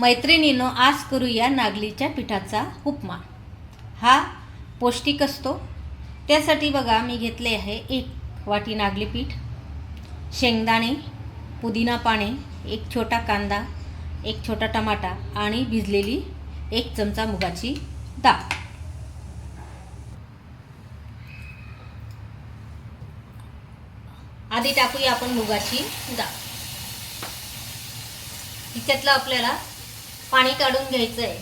मैत्रिणीनो आज करूया नागलीच्या पिठाचा उपमा. हा पौष्टिक असतो. त्यासाठी बघा मी घेतले आहे एक वाटी नागली पीठ शेंगदाणे पुदिना पाने एक छोटा कांदा एक छोटा टमाटा आणि भिजलेली एक चमचा मुगाची डाळ. आधी टाकूया आपण मुगाची डाळ. तिच्यातलं आपल्याला पाणी काढून घ्यायचं आहे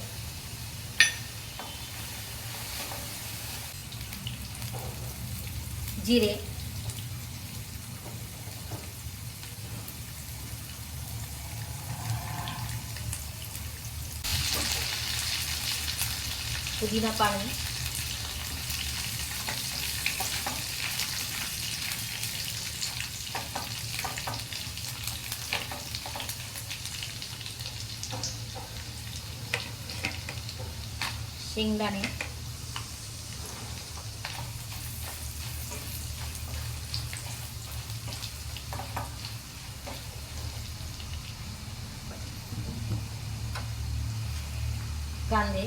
जिरे. पुदिना पाणी. शेंगदाणे कांदे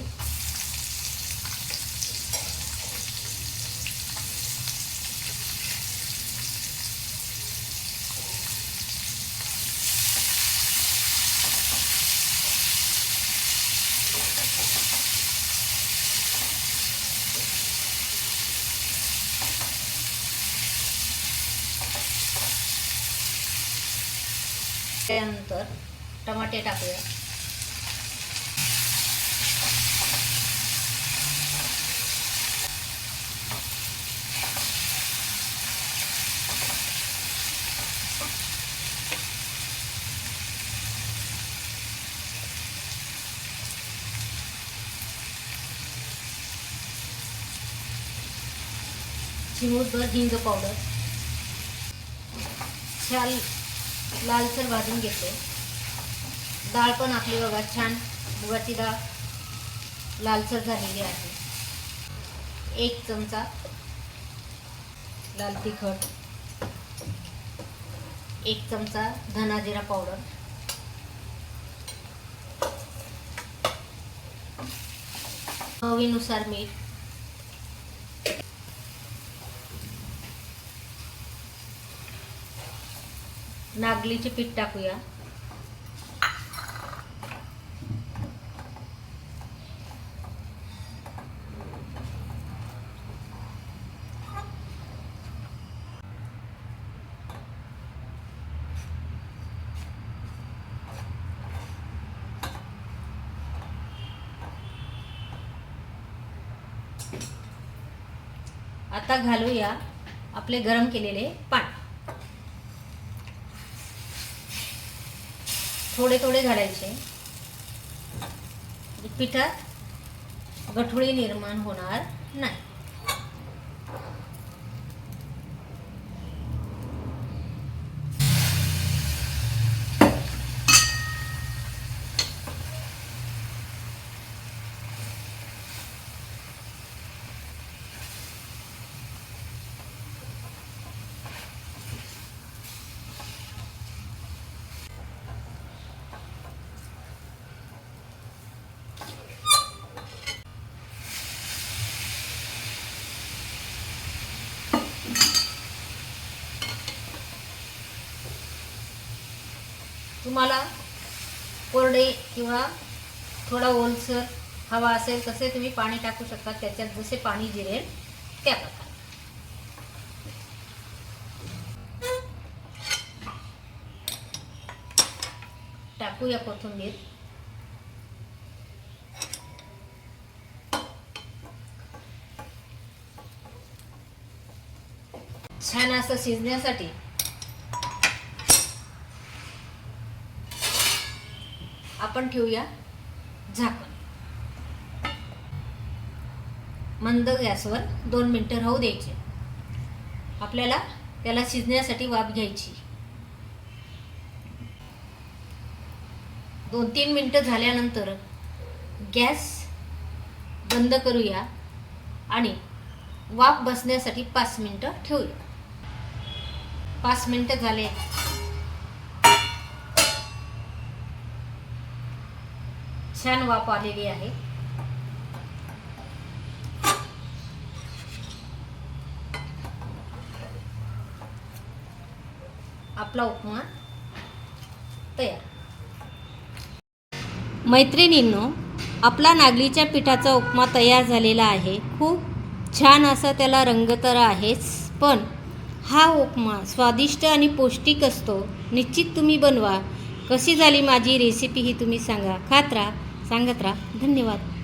त्यानंतर टमाटे टाकूया. चिमूटभर हिंग पावडर छान लालसर भाजून घेते डाळ पण आपली बघा छान. मुगाची डाळ लालसर झालेली आहे. एक चमचा लाल तिखट. एक चमचा धना जिरा पावडर. चवीनुसार मीठ. नागलीचे पीठ टाकूया. आता घालूया आपले गरम केलेले पाणी थोडे थोडे घालायचे. म्हणजे पिठात गठुळी निर्माण होणार नाही. तुम्हाला कोरडे किंवा थोडा ओलसर हवा असेल तसे तुम्ही पाणी टाकू शकता. त्याच्यात जसे पाणी जिरेल त्या प्रकारे. टाकूया कोथिंबीर. छान असं शिजण्यासाठी आपण ठेवूया. झाकण. मंद गॅसवर दोन मिनटं राहू द्यायचे. आपल्याला त्याला शिजण्यासाठी वाफ घ्यायची. दोन तीन मिनटं झाल्यानंतर गॅस बंद करूया आणि वाफ बसण्यासाठी पाच मिनटं ठेवूया. पाच मिनटं झाले. छान वाफ आलेली आहे. आपला उपमा तयार. मैत्रिणींनो आपला नागलीच्या पिठाचा उपमा तयार झालेला आहे. खूप छान असा त्याला रंग तर आहेच पण हा उपमा स्वादिष्ट आणि पौष्टिक असतो. निश्चित तुम्ही बनवा. कशी झाली माझी रेसिपी ही तुम्ही सांगा. खात राहा. सांगत राहा. धन्यवाद.